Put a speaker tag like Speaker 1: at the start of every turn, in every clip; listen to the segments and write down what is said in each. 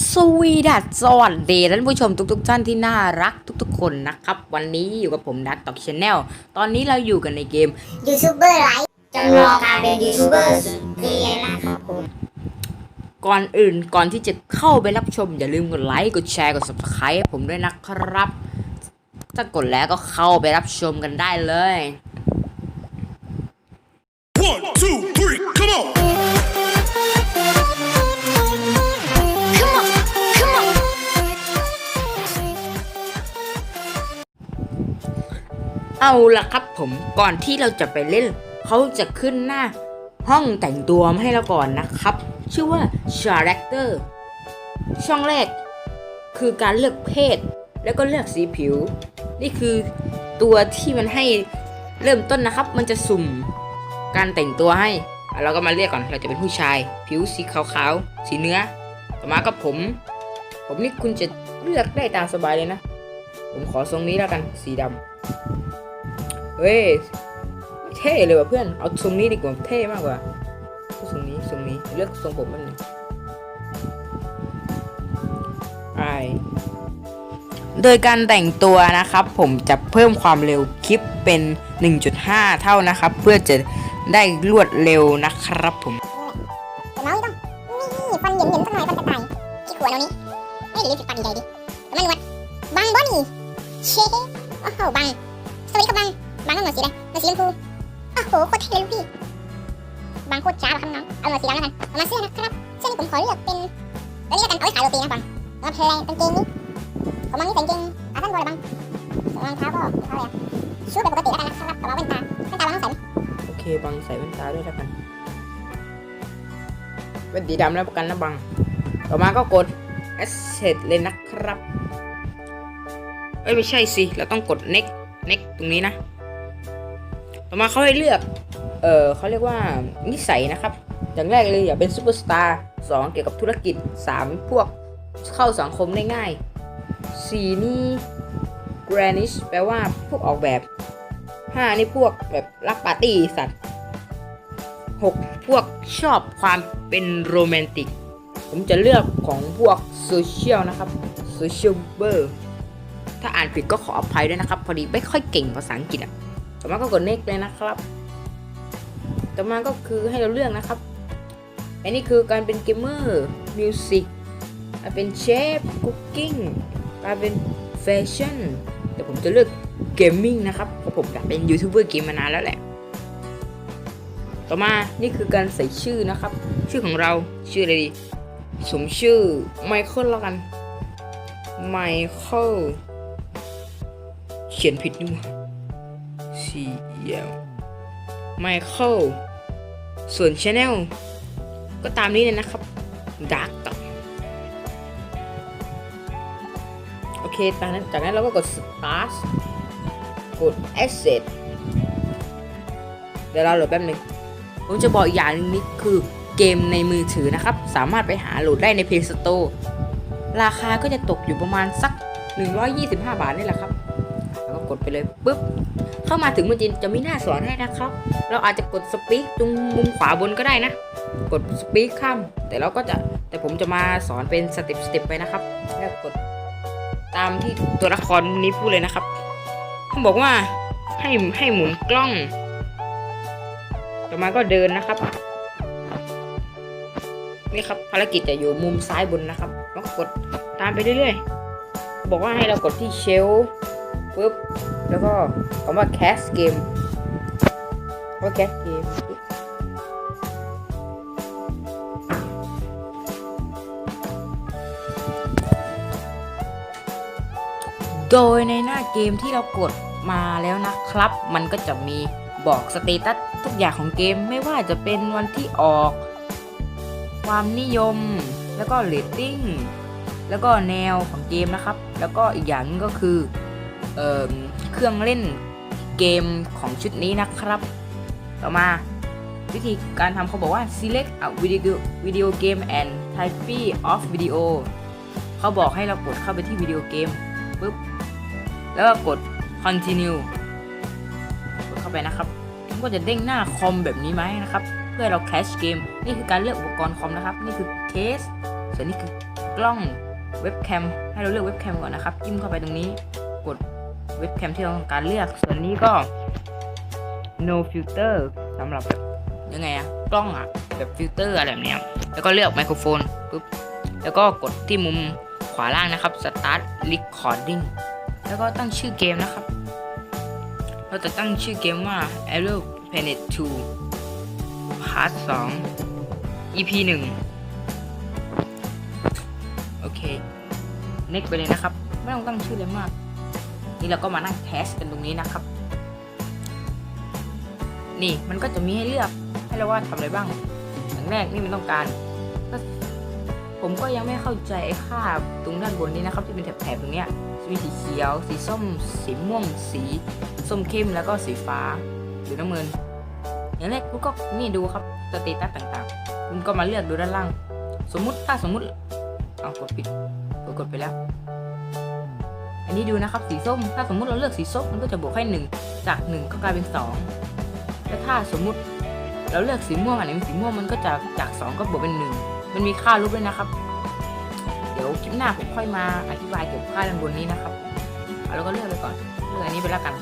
Speaker 1: สวีดัสสวัสดีท่านผู้ชมทุกๆท่านที่น่ารักทุกๆ คนนะครับ วันนี้อยู่กับผมดักตอกชาแนลตอนนี้เราอยู่กันในเกม
Speaker 2: ยูทูบเบอร์ไลฟ์จำลองการเป็นยูทูบเบอร์สุดเท่นะครับผม
Speaker 1: ก่อนอื่นก่อนที่จะเข้าไปรับชม อย่าลืมกดไลค์กดแชร์กด subscribe ให้ผมด้วยนะครับ ถ้ากดแล้วก็เข้าไปรับชมกันได้เลย
Speaker 3: One, two,
Speaker 1: เอาละครับผมก่อนที่เราจะไปเล่น เขาจะขึ้นหน้า ห้องแต่งตัวมาให้เราก่อนนะครับ ชื่อว่า Character ช่องแรก คือการเลือกเพศ แล้วก็เลือกสีผิว นี่คือตัวที่มันให้เริ่มต้นนะครับ มันจะสุ่มการแต่งตัวให้ เราก็มาเรียกก่อนเราจะเป็นผู้ชาย ผิวสีขาวๆ สีเนื้อ ต่อมาก็ผม ผมนี่คุณจะเลือกได้ตามสบายเลยนะ ผมขอทรงนี้แล้วกันสีดำ เฮ้ยเท่เลยว่ะเพื่อน เอาทรงนี้ดีกว่าเท่มากกว่าเอาทรงนี้ทรงนี้เลือกทรงผมมันหนึ่งไปโดยการแต่งตัวนะครับผมจะเพิ่มความเร็วคลิปเป็น 1.5 เท่านะครับ เพื่อจะได้รวดเร็วนะครับผม
Speaker 2: แต่เมาส์นี่ต้องนี่ฟันเหยินเหยินสักหน่อยฟันกระต่ายขี้ขวดเอานี้ไม่หรือฟันใหญ่ดิแต่มันหนวดบังบอนี่เชโอ้โหบังสวัสดีครับ บังบังต้องหนวดสีอะไรหนวดสีชมพูโอ้โหโคตรเท่เลยลูกพี่บังโคตรช้าว่ะครับน้อง เอาหนวดสีดำแล้วกันเอามาเสื้อนะครับเสื้อนี่ผมขอเลือกเป็นตัวนี้กันเอาไว้ขายโรตีนะบังเอามาเพลงกางเกงนี้ผมบังนี่กางเกงอาสั้นบอลบังรองเท้าก็รองเท้าอะไรชุดแบบปกติแล้วกันนะครับแต่ว่าแว่นตาแว่นตาบังต้องใส่ไหม
Speaker 1: โอเคบังใส่แว่นตาด้วยแล้วกันแว่นสีดำแล้วประกันนะบัง ต่อมาก็กด asset เลยนะครับ เอ้ยไม่ใช่สิ เราต้องกด next next ตรงนี้นะ ต่อมาเขาให้เลือก เออเขาเรียกว่านิสัยนะครับ อย่างแรกเลยอย่าเป็นซูเปอร์สตาร์สองเกี่ยวกับธุรกิจสามพวกเข้าสังคมได้ง่ายสี่นี่ granish แปลว่าพวกออกแบบห้านี่พวกแบบรักปาร์ตี้สัตว์หกพวกชอบความเป็นโรแมนติก ผมจะเลือกของพวกโซเชียลนะครับโซเชียลเบอร์ถ้าอ่านผิดก็ขออภัยด้วยนะครับ พอดีไม่ค่อยเก่งภาษาอังกฤษอะ ต่อมาก็กด next เลยนะครับ ต่อมาก็คือให้เราเลือกนะครับ อันนี้คือการเป็นเกมเมอร์มิวสิกการเป็นเชฟคุกกิ้งการเป็นแฟชั่นแต่ผมจะเลือกเกมมิ่งนะครับเพราะผมอยากเป็นยูทูบเบอร์เกมมานานแล้วแหละ ต่อมานี่คือการใส่ชื่อนะครับ ชื่อของเราชื่ออะไรดีสมชื่อไมเคิลแล้วกันไมเคิลเขียนผิดนี่หว่า C E L ไมเคิลส่วนช anel ก็ตามนี้เลยนะครับดาร์กต่อโอเคจากนั้นจากนั้นเราก็กด start กด asset เดี๋ยวเราโหลดแป๊บนึง ผมจะบอกอีกอย่างนึงนี่คือเกมในมือถือนะครับ สามารถไปหาโหลดได้ใน Play Store ราคาก็จะตกอยู่ประมาณสัก 125 บาทนี่แหละครับ แล้วก็กดไปเลยปุ๊บ เข้ามาถึงมันจะจะมีหน้าสอนให้นะครับ เราอาจจะกดสปีกตรงมุมขวาบนก็ได้นะ กดสปีกข้ามแต่เราก็จะแต่ผมจะมาสอนเป็นสเต็ปสเต็ปไปนะครับแล้วกดตามที่ตัวละครนี้พูดเลยนะครับเขาบอกว่าให้ให้หมุนกล้องต่อมาก็เดินนะครับนี่ครับภารกิจจะอยู่มุมซ้ายบนนะครับแล้วก็กดตามไปเรื่อยๆ บอกว่าให้เรากดที่เชลปุ๊บ แล้วก็คำว่า cast game ว่า cast game โดยในหน้าเกมที่เรากดมาแล้วนะครับ มันก็จะมีบอกสเตตัสทุกอย่างของเกมไม่ว่าจะเป็นวันที่ออก ความนิยม แล้วก็เรตติ้ง แล้วก็แนวของเกมนะครับ แล้วก็อีกอย่างหนึงก็คือ เอ่อ เครื่องเล่นเกมของชุดนี้นะครับ ต่อมาวิธีการทำเขาบอกว่า select a video video game and type of video เขาบอกให้เรากดเข้าไปที่วิดีโอเกมปุ๊บแล้วก็กด continue กดเข้าไปนะครับมันก็จะเด้งหน้าคอมแบบนี้ไหมนะครับ เพื่อเราแคชเกม นี่คือการเลือกอุปกรณ์คอมนะครับ นี่คือเคส ส่วนนี้คือกล้องเว็บแคม ให้เราเลือกเว็บแคมก่อนนะครับ จิ้มเข้าไปตรงนี้ กด เว็บแคมที่เราต้องการเลือก ส่วนนี้ก็ no filter สำหรับแบบยังไงอะกล้องอะแบบฟิลเตอร์อะไรแบบนี้แล้วก็เลือกไมโครโฟนปุ๊บแล้วก็กดที่มุมขวาล่างนะครับ start recording แล้วก็ตั้งชื่อเกมนะครับ เราจะตั้งชื่อเกมว่า Arrow Planet 2 Part 2 EP 1 โอเค next ไปเลยนะครับ ไม่ต้องตั้งชื่อเลยมาก นี่เราก็มานั่งแคสกันตรงนี้นะครับ นี่มันก็จะมีให้เลือกให้เราว่าทำอะไรบ้างอย่างแรกนี่มันต้องการ ผมก็ยังไม่เข้าใจไอ้ค่าตรงด้านบนนี้นะครับ ที่เป็นแถบๆตรงเนี้ยมีสีเขียว สีส้ม สีม่วง สีส้มเข้มแล้วก็สีฟ้าหรือน้ำเงิน อย่างแรกคุณก็นี่ดูครับสเตตัสต่างๆ คุณก็มาเลือกดูด้านล่าง สมมุติถ้าสมมุติเอากดปิดกดกดไปแล้ว อันนี้ดูนะครับสีส้ม ถ้าสมมุติเราเลือกสีส้มมันก็จะบวกให้หนึ่งจากหนึ่งก็กลายเป็นสองแล้วถ้าสมมุติเราเลือกสีม่วงอันไหนเป็นสีม่วงมันก็จะจากสองก็บวกเป็นหนึ่งมันมีค่ารูปด้วยนะครับ เดี๋ยวคลิปหน้าผมค่อยมาอธิบายเกี่ยวกับค่าด้านบนนี้นะครับเอาแล้วก็เลือกไปก่อนเลือกอันนี้ไปแล้วกัน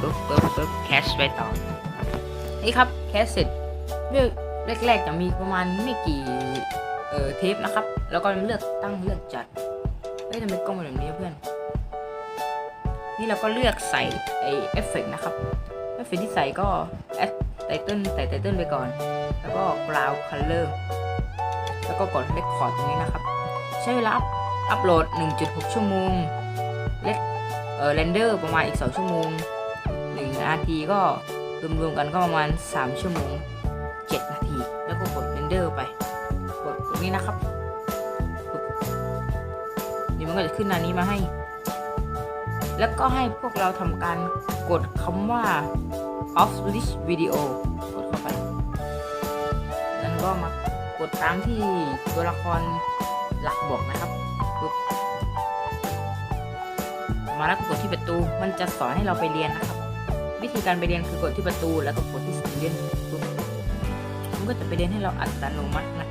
Speaker 1: ปึ๊บปึ๊บปึ๊บแคชไปต่อนี่ครับแคชเสร็จเลือกแรกๆจะมีประมาณไม่กี่เอ่อเทปนะครับ แล้วก็เลือกตั้งเลือกจัดเฮ้ยทำไมกล้องเป็นแบบนี้เพื่อน นี่เราก็เลือกใส่ไอเอฟเฟกต์นะครับเอฟเฟกต์ที่ใส่ก็แอดไตเติลใส่ไตเติลไปก่อน แล้วก็ ground color แล้วก็กด record ตรงนี้นะครับ ใช้เวลาอัพโหลด 1.6 ชั่วโมงเล็กเออเรนเดอร์ประมาณอีก 2 ชั่วโมง1นาทีก็รวมๆกันก็ประมาณ 3 ชั่วโมง 7 นาที แล้วก็กดเรนเดอร์ไป กดตรงนี้นะครับปึ๊บนี่มันก็จะขึ้นหน้านี้มาให้ แล้วก็ให้พวกเราทำการกดคำว่า off list video กดเข้าไปแล้วก็มากดตามที่ตัวละครหลักบอกนะครับปึ๊บมาแล้วก็กดที่ประตู มันจะสอนให้เราไปเรียนนะครับ วิธีการไปเรียนคือกดที่ประตู แล้วก็กดที่ student ปึ๊บมันก็จะไปเรียนให้เราอัตโนมัตินะ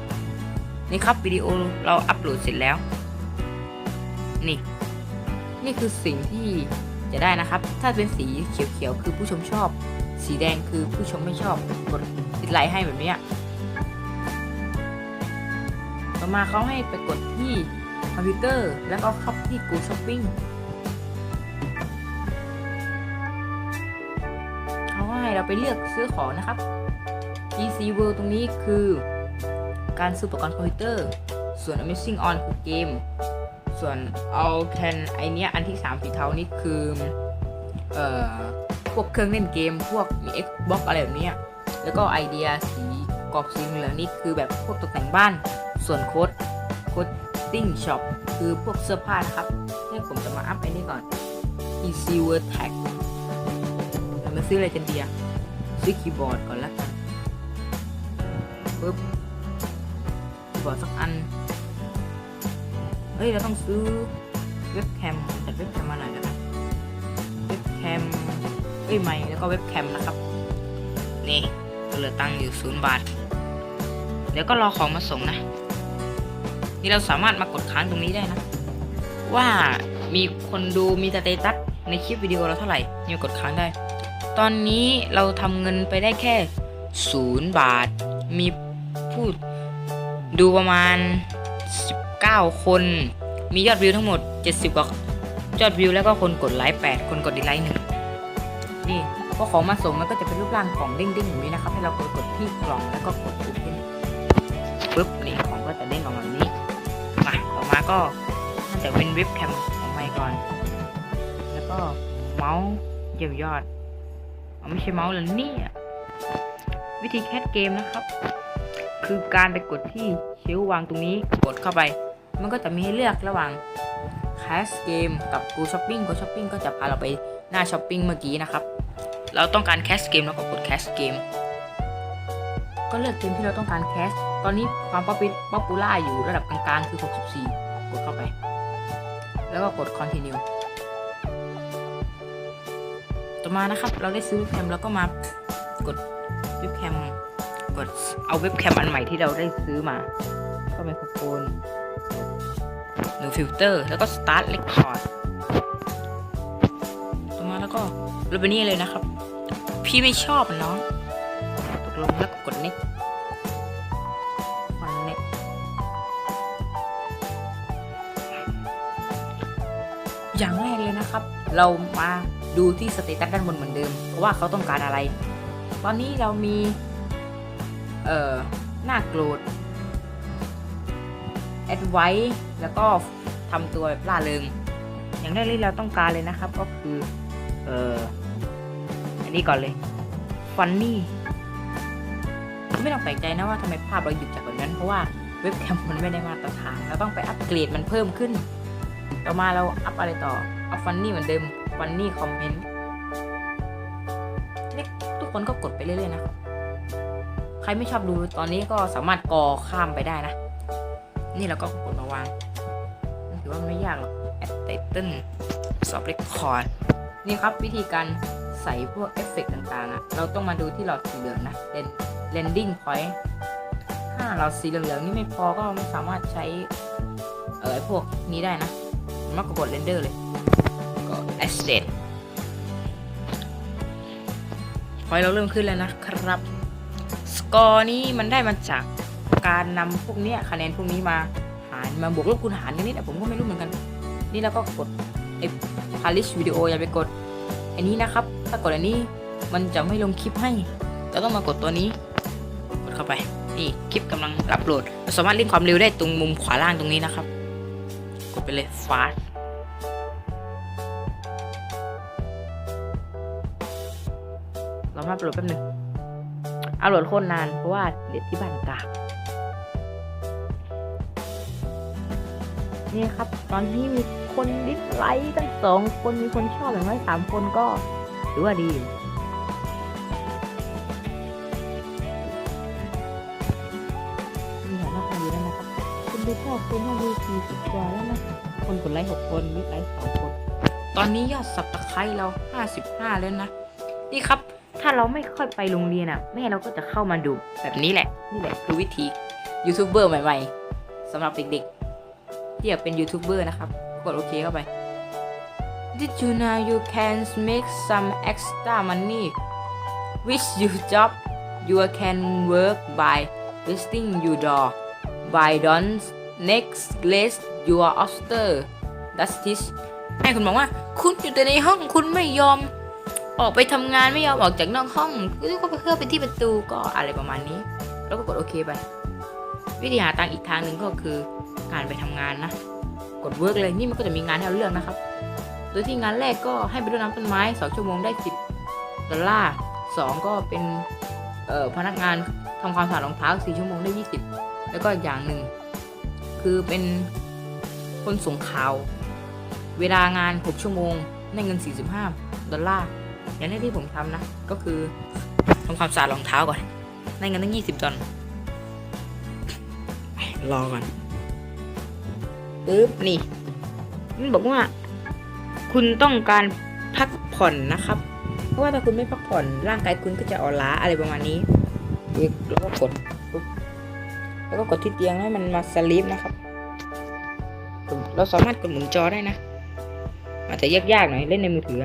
Speaker 1: นี่ครับวิดีโอเราอัปโหลดเสร็จแล้ว นี่ นี่คือสิ่งที่จะได้นะครับ ถ้าเป็นสีเขียวๆคือผู้ชมชอบ สีแดงคือผู้ชมไม่ชอบกดติดไลค์ให้แบบนี้ต่อมาเขาให้ไปกดที่คอมพิวเตอร์แล้วก็เข้าที่ Go Shopping เขาให้เราไปเลือกซื้อของนะครับ PC World ตรงนี้คือการซื้ออุปกรณ์คอมพิวเตอร์ ส่วน Amazing On คือเกม ส่วน All Can ไอเนี้ยอันที่3สีเทานี่คือ เอ่อ พวกเครื่องเล่นเกม พวกมี Xbox อะไรแบบเนี้ยแล้วก็ไอเดียสีกรอบสีเหลืองนี่คือแบบพวกตกแต่งบ้าน ส่วนโค้ดโค้ดติ้งช็อปคือพวกเสื้อผ้านะครับนี่ผมจะมาอัพไอ้นี่ก่อน Easy Word Tag เรามาซื้ออะไรกันดีอะซื้อคีย์บอร์ดก่อนละกันปึ๊บคีย์บอร์ดสักอัน เฮ้ย เราต้องซื้อเว็บแคมจัดเว็บแคมมาหน่อยนะเว็บแคมเอ้ยไม่แล้วก็เว็บแคมนะครับ นี่เหลือตังค์อยู่ศูนย์บาท เดี๋ยวก็รอของมาส่งนะ นี่เราสามารถมากดค้างตรงนี้ได้นะ ว่ามีคนดูมีสเตตัสในคลิปวิดีโอเราเท่าไหร่นี่กดค้างได้ ตอนนี้เราทำเงินไปได้แค่ศูนย์บาท มีผู้ดูประมาณ 9 คน มียอดวิวทั้งหมด 70 กว่ายอดวิวแล้วก็คนกดไลค์8คนกดดีไลค์หนึ่งนี่พอของมาส่งมันก็จะเป็นรูปร่างของเด้งๆอย่างนี้นะครับ ให้เรากดกดที่กล่องแล้วก็กดปุ่มที่นี่ปึ๊บนี่ของก็จะเด้งออกมาแบบนี้มาต่อมาก็น่าจะเป็นเว็บแคมของไมค์ก่อน แล้วก็เมาส์เยี่ยมยอดเอาไม่ใช่เมาส์แล้วนี่วิธีแคสเกมนะครับ คือการไปกดที่เชลฟ์วางตรงนี้กดเข้าไป มันก็จะมีให้เลือกระหว่าง Cash Game กับ Go Shopping Go Shopping ก็จะพาเราไปหน้าช้อปปิ้งเมื่อกี้นะครับ เราต้องการ Cash Game แล้วก็กด Cash Game ก็เลือกเกมที่เราต้องการ Cash ตอนนี้ความป๊อปปี้ป๊อปปูล่าอยู่ระดับกลางๆคือ 64 กดเข้าไป แล้วก็กด Continue ต่อมานะครับเราได้ซื้อแคมแล้วก็มากดเว็บแคม กดเอาเว็บแคมอันใหม่ที่เราได้ซื้อมา ก็ไมโครโฟน filter แล้วก็ start record ต่อมาแล้วก็ลบไปนี่เลยนะครับ พี่ไม่ชอบอะน้องตกลงแล้วก็กด next ฟัน next อย่างแรกเลยนะครับ เรามาดูที่สเตตัสด้านบนเหมือนเดิมเพราะว่าเขาต้องการอะไร ตอนนี้เรามี เอ่อหน้าโกรธแอดไว้แล้วก็ทำตัวแบบล่าเริง อย่างแรกที่เราต้องการเลยนะครับ ก็คือเอ่ออันนี้ก่อนเลยฟันนี่ไม่ต้องแปลกใจนะว่าทำไมภาพเราหยุดจากแบบนั้น เพราะว่าเว็บแคมมันไม่ได้มาตรฐานเราต้องไปอัปเกรดมันเพิ่มขึ้น ต่อมาเราอัพอะไรต่อเอาฟันนี่เหมือนเดิมฟันนี่คอมเมนต์ทุกคนก็กดไปเรื่อยๆนะครับ ใครไม่ชอบดูตอนนี้ก็สามารถกอข้ามไปได้นะ นี่เราก็กดมาวางถือว่าไม่ยากหรอก add title stop record นี่ครับวิธีการใส่พวกเอฟเฟกต์ต่างๆอะเราต้องมาดูที่หลอดสีเหลืองนะ Len- landing point ถ้าเราสีเหลืองๆนี่ไม่พอก็ไม่สามารถใช้เออไอ้พวกนี้ได้นะมากกดเรนเดอร์เลยก็ asset พอยเราเริ่มขึ้นแล้วนะครับ สกอร์นี้มันได้มาจากการนำพวกเนี้ยคะแนนพวกนี้มาหารมาบวกลบคูณหารกันนี่แหละผมก็ไม่รู้เหมือนกัน นี่แล้วก็กดไอ้พาริชวิดีโออย่าไปกด อันนี้นะครับ ถ้ากดอันนี้มันจะไม่ลงคลิปให้เราต้องมากดตัวนี้ กดเข้าไป นี่คลิปกำลังอัปโหลดเราสามารถเล่นความเร็วได้ตรงมุมขวาล่างตรงนี้นะครับ กดไปเลย fast เรามาอัปโหลดแป๊บหนึง อัปโหลดโคตรนานเพราะว่าเด็ดที่บ้านกากนี่ครับ ตอนนี้มีคนดิสไลค์ตั้งสองคนมีคนชอบอย่างน้อยสามคนก็ถือว่าดีมีหัวหน้าคนดีแล้วนะครับคนดูพ่อคนห้าดูสี่สิบกว่าแล้วนะคนกดไลค์หกคนดิสไลค์สองคน ตอนนี้ยอดสับตะไคร้เราห้าสิบห้าแล้วนะ นี่ครับ ถ้าเราไม่ค่อยไปโรงเรียนอะ แม่เราก็จะเข้ามาดูแบบนี้แหละ นี่แหละคือวิธียูทูบเบอร์ใหม่ๆสำหรับเด็กๆ ที่อยากเป็นยูทูบเบอร์นะครับ กดโอเคเข้าไป Did you know you can make some extra money with your job you can work by visiting your door by don't next list your after that's this ให้คุณบอกว่า คุณอยู่แต่ในห้องคุณไม่ยอม ออกไปทำงานไม่ยอมออกจากนอกห้องก็ไปเพื่อไปที่ประตูก็อะไรประมาณนี้ แล้วก็กดโอเคไป วิธีหาตังอีกทางหนึ่งก็คือการไปทำงานนะ กดเวิร์กเลยนี่มันก็จะมีงานให้เราเลือกนะครับ โดยที่งานแรกก็ให้ไปรดน้ำต้นไม้2ชั่วโมงได้10ดอลลาร์สองก็เป็นพนักงานทำความสะอาดรองเท้า4ชั่วโมงได้20แล้วก็อีกอย่างหนึ่งคือเป็นคนส่งข่าว เวลางาน 6 ชั่วโมงได้เงิน 45 ดอลลาร์ อย่างแรกที่ผมทำนะ ก็คือทำความสะอาดรองเท้าก่อน ได้เงินตั้ง20ดอลไปรอก่อนปึ๊บนี่ มันบอกว่า คุณต้องการพักผ่อนนะครับ เพราะว่าถ้าคุณไม่พักผ่อนร่างกายคุณก็จะอ่อนล้าอะไรประมาณนี้แล้วก็กดแล้วก็กดที่เตียงให้มันมาสลีปนะครับ เราสามารถกดหมุนจอได้นะอาจจะยากๆหน่อยเล่นในมือถือ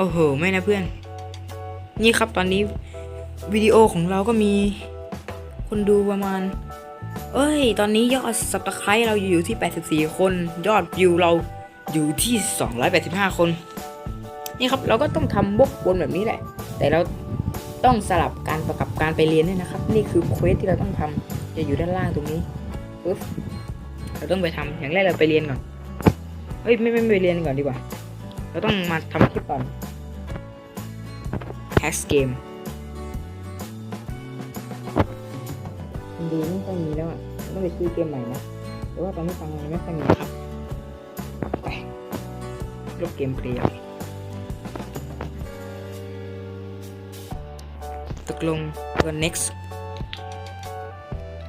Speaker 1: โอ้โหไม่นะเพื่อน นี่ครับตอนนี้วิดีโอของเราก็มี คนดูประมาณ เอ้ย ตอนนี้ยอดสับตะไคร้เราอยู่ที่ 84 คน ยอดวิวเราอยู่ที่ 285 คน นี่ครับเราก็ต้องทำบกวนแบบนี้แหละ แต่เราต้องสลับการประกับการไปเรียนด้วยนะครับ นี่คือเควสที่เราต้องทำจะอยู่ด้านล่างตรงนี้ปึ๊บเราต้องไปทำอย่างแรกเราไปเรียนก่อนเฮ้ยไม่ไม่ไม่ไปเรียนก่อนดีกว่า เราต้องมาทำคลิปก่อน Hack Game มันดูไม่ค่อยมีแล้วอะต้องไปซื้อเกมใหม่นะแต่ว่าตอนนี้ฟังยังไม่ค่อยมีครับไปลบเกมเพลย์ตกลงตัว next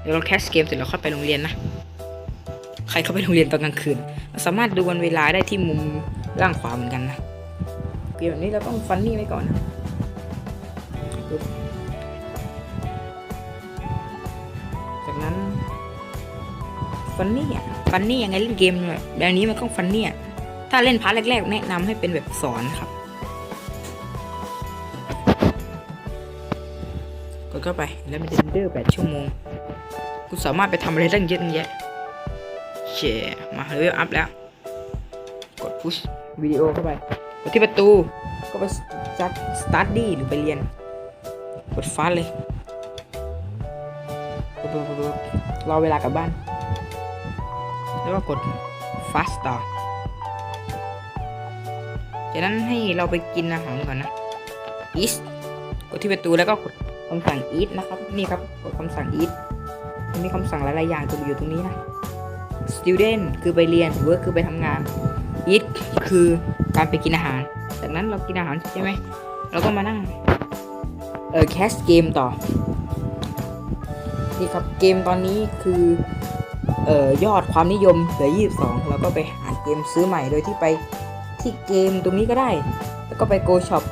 Speaker 1: เดี๋ยวเราแคสเกมเสร็จแล้วค่อยไปโรงเรียนนะ ใครเข้าไปโรงเรียนตอนกลางคืน สามารถดูวันเวลาได้ที่มุม ล่างขวาเหมือนกันนะเกมแบบนี้เราต้องฟันนี่ไว้ก่อนนะจากนั้นฟันนี่อะฟันนี่ยังไงเล่นเกมแบบแบบนี้มันก็ฟันนี่อะถ้าเล่นพาร์ทแรกๆ แนะนำให้เป็นแบบสอนครับกดเข้าไปแล้วมันจะเดอร์แปดชั่วโมงคุณสามารถไปทำอะไรตั้งเยอะตั้งแยะเชมาเลเวลอัพแล้ว กดพุช วิดีโอเข้าไปกดที่ประตู ก็ไปจัดสตาร์ดี้หรือไปเรียน กดฟาสเลยรอเวลากลับบ้าน แล้วก็กด fast ต่อจากนั้นให้เราไปกินอาหารก่อนนะ eat กดที่ประตูแล้วก็กดคำสั่ง eat นะครับ นี่ครับ กดคำสั่ง eat มีคำสั่งหลายๆอย่างตัวอยู่ตรงนี้นะ student คือไปเรียน work คือไปทำงาน คือการไปกินอาหาร จากนั้นเรากินอาหารใช่ไหมเราก็มานั่งเออแคสเกมต่อนี่ครับเกมตอนนี้คือเอ่อยอดความนิยมเหลือ 22 แล้วก็ไปหาเกมซื้อใหม่โดยที่ไปที่เกมตรงนี้ก็ได้ แล้วก็ไป Go Shop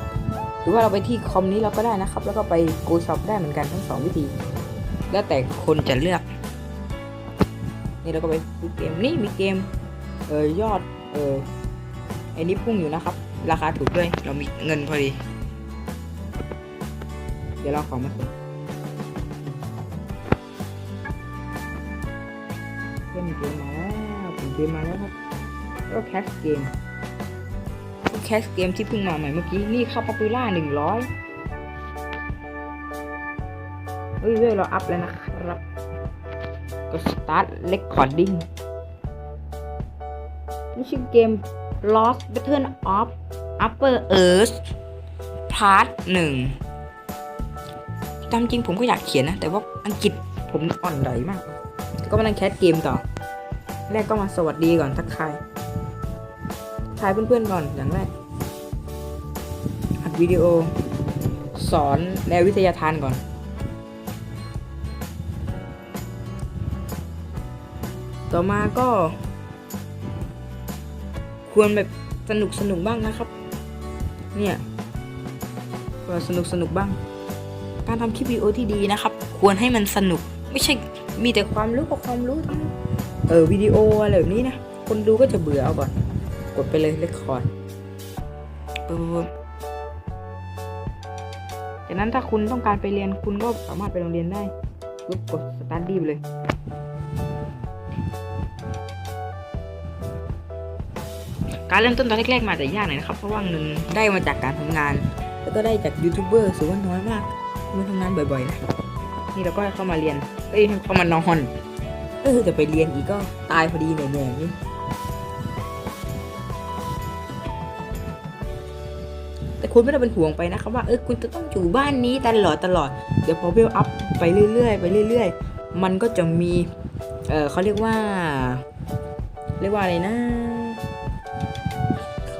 Speaker 1: หรือว่าเราไปที่คอมนี้เราก็ได้นะครับ แล้วก็ไป Go Shop ได้เหมือนกันทั้งสองวิธี แล้วแต่คนจะเลือก นี่เราก็ไปซื้อเกมนี่มีเกมเออยอดเออ อ้นี่พุ่งอยู่นะครับ ราคาถูกด้วย เรามีเงินพอดี เดี๋ยวเราขอมาเล่นเกมมาแล้วผมเกมมาแล้วครับก็แคสเกมก็แคสเกมที่เพิ่งมาใหม่เมื่อกี้ นี่เข้าป๊อปปูล่าหนึ่งร้อยเฮ้ยเราอัพแล้วนะครับ ก็ start recording นี่ชื่อเกม Lost Battle of Upper Earth Part หนึ่งตามจริงผมก็อยากเขียนนะ แต่ว่าอังกฤษผมอ่อนดอยมาก ก็มานั่งแคสเกมต่อ แรกก็มาสวัสดีก่อนทักทายทักทายเพื่อนๆก่อนอย่างแรก อัดวิดีโอ สอนแนววิทยาทานก่อนต่อมาก็ ควรแบบสนุกสนุกบ้างนะครับ เนี่ยก็สนุกสนุกบ้าง การทำคลิปวิดีโอที่ดีนะครับ ควรให้มันสนุก ไม่ใช่มีแต่ความรู้กับความรู้ทั้งเออวิดีโออะไรแบบนี้นะ คนดูก็จะเบื่อเอาก่อน กดไปเลยเลคคอร์ดปึ๊บจากนั้นถ้าคุณต้องการไปเรียนคุณก็สามารถไปโรงเรียนได้ปึ๊บกดสตาร์ทดีไปเลย การเริ่มต้นตอนแรกๆมาจะยากหน่อยนะครับ เพราะว่าเงินได้มาจากการทำงาน แล้วก็ได้จากยูทูบเบอร์ถือว่าน้อยมากไม่ทำงานบ่อยๆนะนี่เราก็เข้ามาเรียน เอ้ยเข้ามานอนเออจะไปเรียนอีกก็ตายพอดีเหนื่อยๆนี่แต่คุณไม่ต้องเป็นห่วงไปนะครับว่าเออคุณจะต้องอยู่บ้านนี้ตลอดตลอด เดี๋ยวพอเวลอัพไปเรื่อยๆไปเรื่อย ๆ มันก็จะมี เออเขาเรียกว่า เรียกว่าอะไรนะ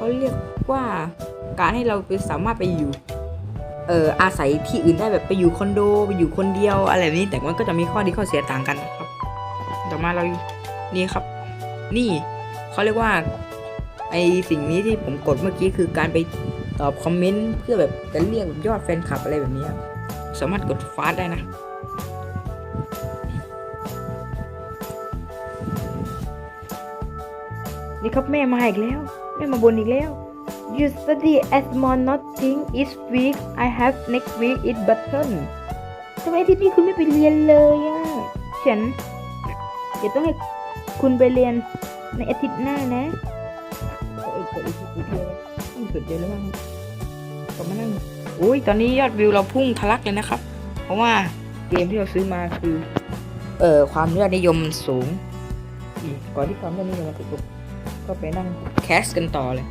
Speaker 1: เขาเรียกว่าการให้เราไปสามารถไปอยู่เอ่ออาศัยที่อื่นได้แบบไปอยู่คอนโดไปอยู่คนเดียวอะไรนี้แต่มันก็จะมีข้อดีข้อเสียต่างกันครับ ต่อมาเรานี่ครับ นี่เขาเรียกว่าไอสิ่งนี้ที่ผมกดเมื่อกี้คือการไปตอบคอมเมนต์เพื่อแบบจะเรียกยอดแฟนคลับอะไรแบบนี้สามารถกดฟาสได้นะ นี่ครับแม่มาอีกแล้ว แม่มาบนอีกแล้ว You study as more nothing each week I have next week it button ทำไมอาที่นี่คุณไม่ไปเรียนเลยอะฉันเดี๋ยวต้องให้คุณไปเรียนในอาทิตย์หน้านะเออกดอีกทีเดียวต้องสุดเดียวแล้วมั้งก็มานั่งอุ้ยตอนนี้ยอดวิวเราพุ่งทะลักเลยนะครับ เพราะว่าเกมที่เราซื้อมาคือ เอ่อความยอดนิยมสูงอีก่อนที่ความยอดนิยมจะตกก็ไปนั่ง คสกันต่อเลย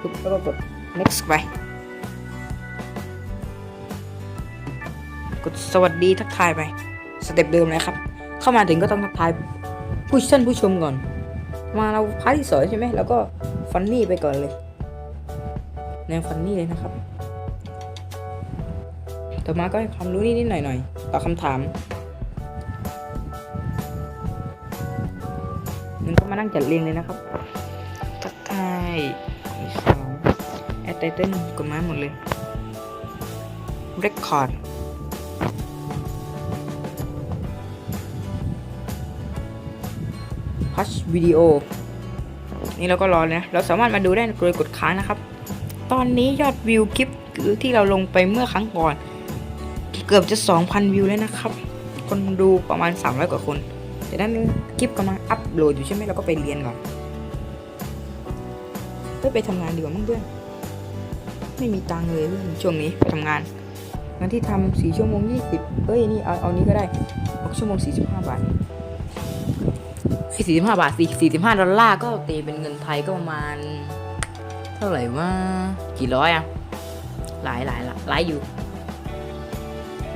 Speaker 1: ปุ๊บแล้วก็กด next ไป กดสวัสดีทักทายไป สเต็ปเดิมเลยครับ เข้ามาถึงก็ต้องทักทายผู้ท่านผู้ชมก่อน มาเราพาร์ทที่สองใช่ไหม แล้วก็ฟันนี่ไปก่อนเลย แนวฟันนี่เลยนะครับ ต่อมาก็ให้ความรู้นิดๆหน่อยๆตอบคำถามมันก็มานั่งจัดเรียงเลยนะครับทักทายมีสองแอดไตเติ้ลกดไม้หมดเลย record พัชวิดีโอนี่เราก็รอนะ เราสามารถมาดูได้โดยกดค้างนะครับ ตอนนี้ยอดวิวคลิปที่เราลงไปเมื่อครั้งก่อน เกือบจะ 2,000 วิวแล้วนะครับ คนดูประมาณ 300 กว่าคนแต่นั้นคลิปกำลังอัพโหลดอยู่ใช่ไหมเราก็ไปเรียนก่อนเฮ้ยไปทำงานดีกว่ามั้งเพื่อนไม่มีตังเลยเพื่อนช่วงนี้ไปทำงานงานที่ทำสี่ชั่วโมงยี่สิบเอ้ยนี่เอาเอานี้ก็ได้หกชั่วโมงสี่สิบห้าบาทสี่สิบห้าบาทสี่สี่สิบห้าดอลลาร์ก็ตีเป็นเงินไทยก็ประมาณ เท่าไหร่ว่ากี่ร้อยอะหลายหลายหลายหลายอยู่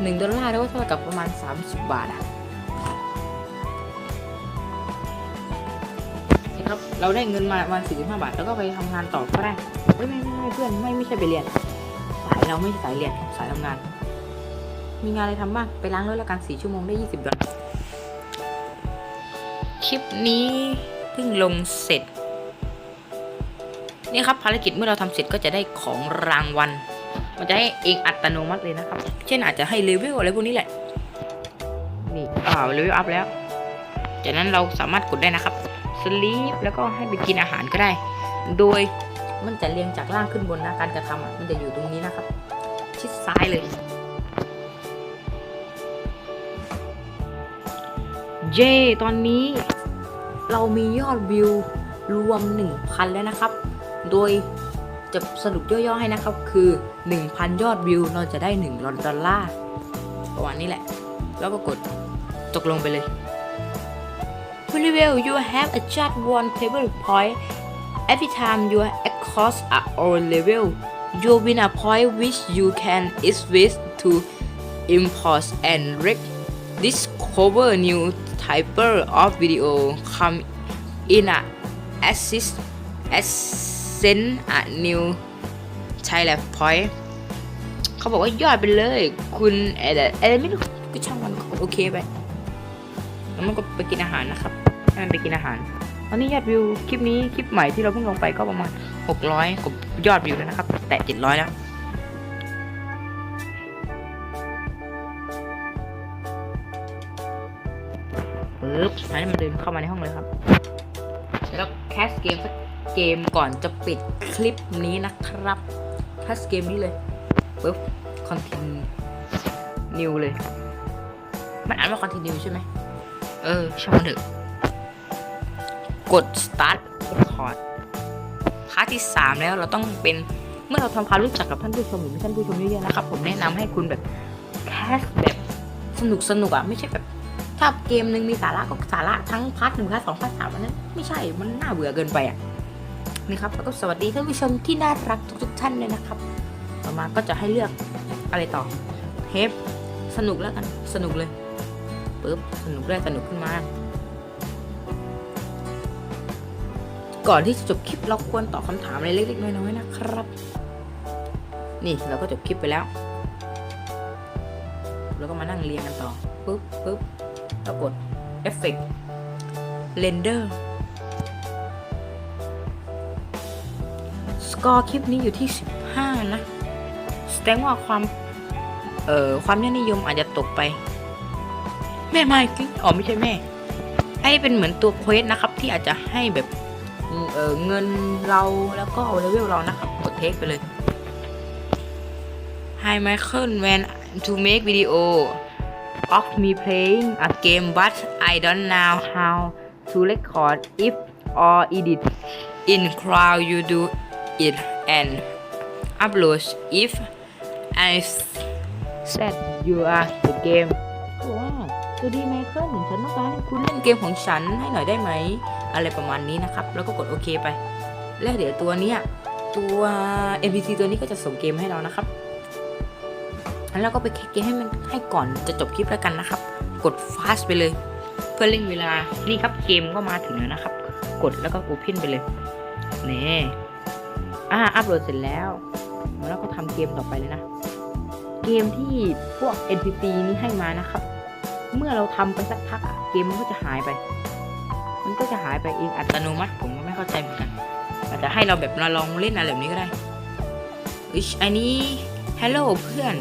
Speaker 1: หนึ่งดอลลาร์แล้วก็เท่ากับประมาณสามสิบบาทอะนี่ครับ เราได้เงินมาประมาณสี่สิบห้าบาท แล้วก็ไปทำงานต่อก็ได้ไม่ไม่ไม่เพื่อนไม่ไม่ใช่ไปเรียน สายเราไม่ใช่สายเรียนสายทำงาน มีงานอะไรทำบ้าง ไปล้างรถแล้วกันสี่ชั่วโมงได้ยี่สิบดอลลาร์คลิปนี้เพิ่งลงเสร็จนี่ครับภารกิจเมื่อเราทำเสร็จก็จะได้ของรางวัล มันจะให้เองอัตโนมัติเลยนะครับ เช่นอาจจะให้เลเวลอะไรพวกนี้แหละ นี่ อ่า เลเวลอัพแล้ว จากนั้นเราสามารถกดได้นะครับสลีปแล้วก็ให้ไปกินอาหารก็ได้ โดยมันจะเรียงจากล่างขึ้นบนนะการกระทำอะ มันจะอยู่ตรงนี้นะครับ ชิดซ้ายเลย เย่ตอนนี้เรามียอดวิวรวม 1,000 แล้วนะครับ โดย จะสรุปย่อๆให้นะครับ คือ 1,000 ยอดวิวเราจะได้1ลอนดอลลาร์ประมาณนี้แหละ แล้วก็กดตกลงไปเลย Very well you have a just one table point every time you across a or level you win a point which you can switch to import and rec discover new type of video come in a assist assist ascend a new Thailand point เขาบอกว่ายอดไปเลย คุณเอะไรอไรไม่รู้ก็ช่างมันโอเคไปแล้วมันก็ไปกินอาหารนะครับให้มันไปกินอาหารตอนนี้ยอดวิวคลิปนี้คลิปใหม่ที่เราเพิ่งลงไปก็ประมาณ 600กว่ายอดวิวแล้วนะครับ แตะ700 แล้วปึ๊บให้มันเดินเข้ามาในห้องเลยครับ แล้วแคสเกมสัก เกมก่อนจะปิดคลิปนี้นะครับแคสเกมนี้เลยปึ๊บ continue เลย มันอ่านว่า continue ใช่ไหม เออช่างมันเถอะ กด start record พาร์ทที่ 3 แล้วเราต้องเป็นเมื่อเราทำความรู้จักกับท่านผู้ชมหรือท่านผู้ชมเยอะๆนะครับ ผมแนะนำให้คุณแบบแคสแบบสนุกสนุกอะ ไม่ใช่แบบ ถ้าเกมหนึ่งมีสาระก็สาระทั้งพาร์ทหนึ่งพาร์ทสองพาร์ทสามอันนั้น ไม่ใช่มันน่าเบื่อเกินไปอะ นี่ครับแล้วก็สวัสดีท่านผู้ชมที่น่ารักทุกๆท่านเลยนะครับ ต่อมาก็จะให้เลือกอะไรต่อเทปสนุกแล้วกันสนุกเลยปุ๊บสนุกได้สนุกขึ้นมาก่อนที่จะจบคลิปเราควรตอบคำถามอะไรเล็กๆน้อยๆนะครับ นี่เราก็จบคลิปไปแล้ว แล้วก็มานั่งเรียงกันต่อปุ๊บปุ๊บแล้วกด Effect Render สกอร์ คลิปนี้อยู่ที่ 15 นะ แสดงว่าความ เอ่อ ความนิยมอาจจะตกไป แม่ไม่กิ๊อ๋อไม่ใช่แม่ ไอ้เป็นเหมือนตัวเควสนะครับ ที่อาจจะให้แบบ เออเงินเราแล้วก็เลเวลเรานะครับ กดเทคไปเลย Hi Michael when to make video of me playing a game but I don't know how to record if or edit in crowd you do it and upload if I said you are the game ว้าวสวัสดีไมเคิลฉันต้องการให้คุณเล่นเกมของฉันให้หน่อยได้ไหม อะไรประมาณนี้นะครับ แล้วก็กดโอเคไป แล้วเดี๋ยวตัวเนี้ยตัว NPC ตัวนี้ก็จะส่งเกมให้เรานะครับแล้วก็ไปแคสเกมให้มันให้ก่อนจะจบคลิปแล้วกันนะครับ กด fast ไปเลย เพื่อเร่งเวลา นี่ครับเกมก็มาถึงแล้วนะครับ กดแล้วก็ open ไปเลย นี่ อ่าอัพโหลดเสร็จแล้วแล้วก็ทำเกมต่อไปเลยนะ เกมที่พวก NPC นี้ให้มานะครับ เมื่อเราทำไปสักพักอะเกมมันก็จะหายไป มันก็จะหายไปเองอัตโนมัติผมก็ไม่เข้าใจเหมือนกันอาจจะให้เราแบบเราลองเล่นอะไรแบบนี้ก็ได้อิชอันนี้ฮัลโหลเพื่อน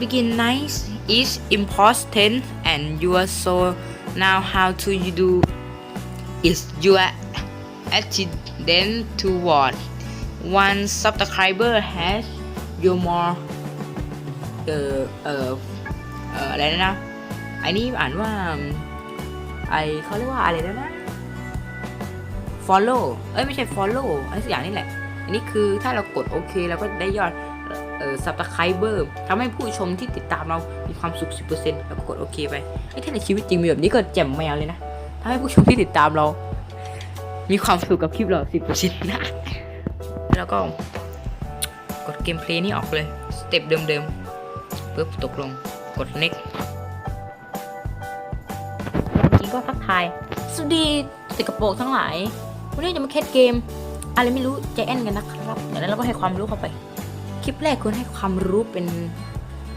Speaker 1: begin nice is important and you are so now how to you do is your attitude toward one subscriber has you more เออเออเอออะไรนะอันนี้อ่านว่าไอเขาเรียกว่าอะไรแล้วนะ follow เอ้ยไม่ใช่ follow อะไรสักอย่างนี่แหละ อันนี้คือถ้าเรากดโอเคเราก็ได้ยอดเอ่อ subscriber ทำให้ผู้ชมที่ติดตามเรามีความสุข 10%แล้วก็กดโอเคไปไอ้ถ้าในชีวิตจริงมีแบบนี้ก็แจ่มแมวเลยนะทำให้ผู้ชมที่ติดตามเรา มีความสุขกับคลิปเรา 10%นะ แล้วก็ กดเกมเพลย์นี่ออกเลย สเต็ปเดิมๆปึ๊บตกลง กด next จริงก็ทักทาย สวัสดีติดกระโปรงทั้งหลาย วันนี้จะมาแคสเกม อะไรไม่รู้ใจแอนกันนะครับเดี๋ยวนั้นเราก็ให้ความรู้เข้าไป คลิปแรกควรให้ความรู้เป็น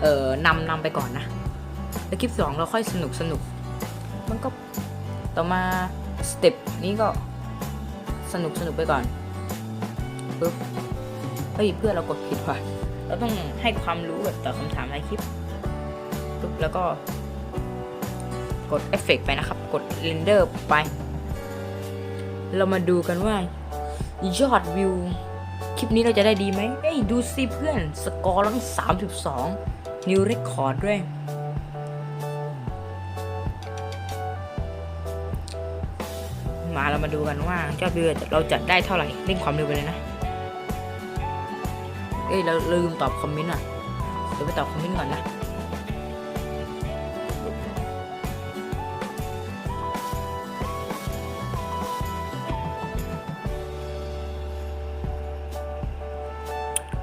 Speaker 1: เอ่อนำนำไปก่อนนะ แล้วคลิปสองเราค่อยสนุกสนุก มันก็ต่อมาสเต็ปนี้ก็สนุกสนุกไปก่อน ปึ๊บเฮ้ยเพื่อนเรากดผิดว่ะเราต้องให้ความรู้แบบตอบคำถามในคลิปปึ๊บแล้วก็ กดเอฟเฟกต์ไปนะครับ กดเรนเดอร์ไป เรามาดูกันว่ายอดวิวคลิปนี้เราจะได้ดีไหมเฮ้ยดูสิเพื่อน สกอร์ตั้ง32 นิวเรคคอร์ดด้วย มาเรามาดูกันว่ายอดวิวเราจะได้เท่าไหร่เร่งความเร็วไปเลยนะ อ้ยเราลืมตอบคอมเมนต์อะเดี๋ยวไปตอบคอมเมนต์ก่อนนะ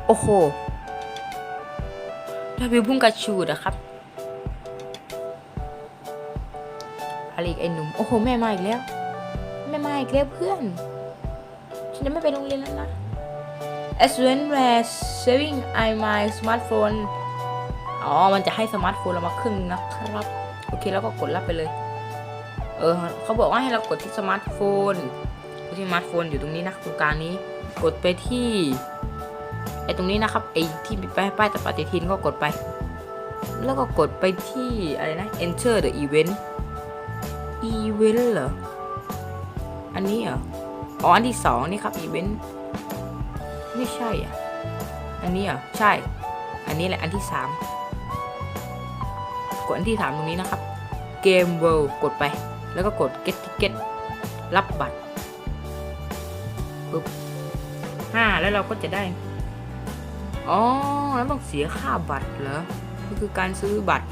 Speaker 1: โอ้โหได้วิวพุ่งกระชูดอะครับอะไรอีกไอ้หนุ่ม โอ้โห แม่มาอีกแล้ว แม่มาอีกแล้วเพื่อน ฉันจะไม่ไปโรงเรียนแล้วนะ As when we're saving I my smartphone อ๋อ มันจะให้สมาร์ทโฟนเรามาครึ่งนะครับ โอเค แล้วก็กดรับไปเลย เออ เขาบอกว่าให้เรากดที่สมาร์ทโฟน ที่สมาร์ทโฟนอยู่ตรงนี้นะตรงกลางนี้ กดไปที่ไอ้ตรงนี้นะครับ ไอ้ที่ป้ายป้ายตะปฏิทินก็กดไป แล้วก็กดไปที่อะไรนะ enter the event event เหรอ อันนี้เหรอ อ๋อ อันที่สองนี่ครับ event ไม่ใช่อะ อันนี้เหรอใช่ อันนี้แหละอันที่สามกดอันที่สามตรงนี้นะครับ game world กดไป แล้วก็กด get ticket รับบัตรปุ๊บห้าแล้วเราก็จะได้ อ๋อ แล้วต้องเสียค่าบัตรเหรอก็คือการซื้อบัตร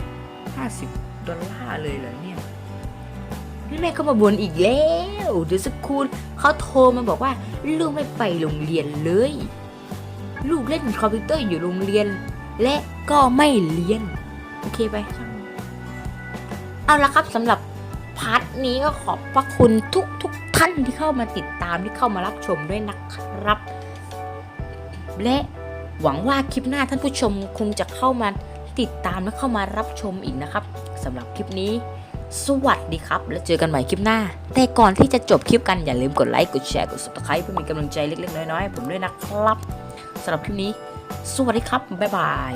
Speaker 1: 50 ดอลลาร์เลยเหรอเนี่ย แม่ก็มาบ่นอีกแล้วเดี๋ยวสักครู่เขาโทรมาบอกว่า ลูกไม่ไปโรงเรียนเลย ลูกเล่นคอมพิวเตอร์อยู่โรงเรียน และก็ไม่เรียน โอเคไปช่างเอาละครับสำหรับพาร์ทนี้ก็ขอบพระคุณทุกทุกท่านที่เข้ามาติดตามที่เข้ามารับชมด้วยนะครับ และหวังว่าคลิปหน้าท่านผู้ชมคงจะเข้ามาติดตามและเข้ามารับชมอีกนะครับสำหรับคลิปนี้ สวัสดีครับ แล้วเจอกันใหม่คลิปหน้า แต่ก่อนที่จะจบคลิปกันอย่าลืมกดไลค์กดแชร์กด subscribe เพื่อเป็นกำลังใจเล็กๆน้อยๆให้ผมด้วยนะครับสำหรับคลิปนี้ สวัสดีครับ บ๊ายบาย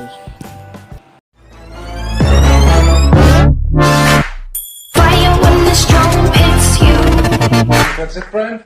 Speaker 4: Fire when the storm hits you.
Speaker 3: That's it, Brian?